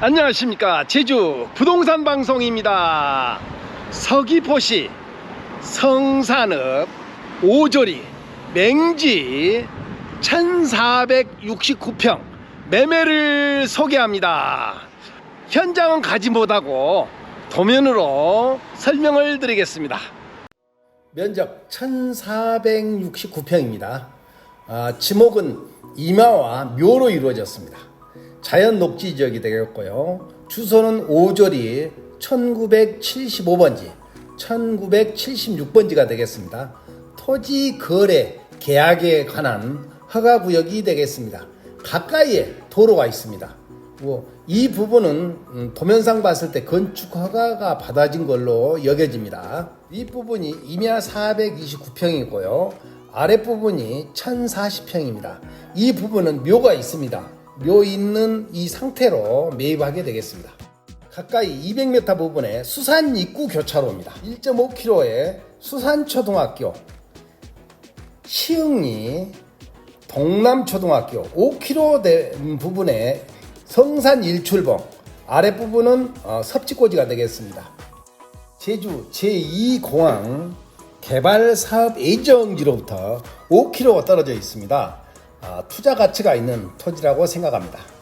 안녕하십니까. 제주 부동산 방송입니다. 서귀포시 성산읍 오조리 맹지 1469평 매매를 소개합니다. 현장은 가지 못하고 도면으로 설명을 드리겠습니다. 면적 1469평입니다. 아, 지목은 이마와 묘로 이루어졌습니다 자연 녹지 지역이 되겠고요. 주소는 오조리 1975번지, 1976번지가 되겠습니다. 토지 거래 계약에 관한 허가 구역이 되겠습니다. 가까이에 도로가 있습니다. 뭐, 이 부분은 음, 도면상 봤을 때 건축 허가가 받아진 걸로 여겨집니다. 윗부분이 임야 429평이고요. 아랫부분이 1040평입니다. 이 부분은 묘가 있습니다. 묘 있는 이 상태로 매입하게 되겠습니다. 가까이 200m 부분에 수산 입구 교차로입니다. 1.5km의 수산초등학교, 시흥리 동남초등학교 5km 된 부분에 성산 일출봉 아랫부분은 어, 섭지고지가 되겠습니다. 제주 제2공항 개발 사업 예정지로부터 5km 떨어져 있습니다. 아, 투자 가치가 있는 토지라고 생각합니다.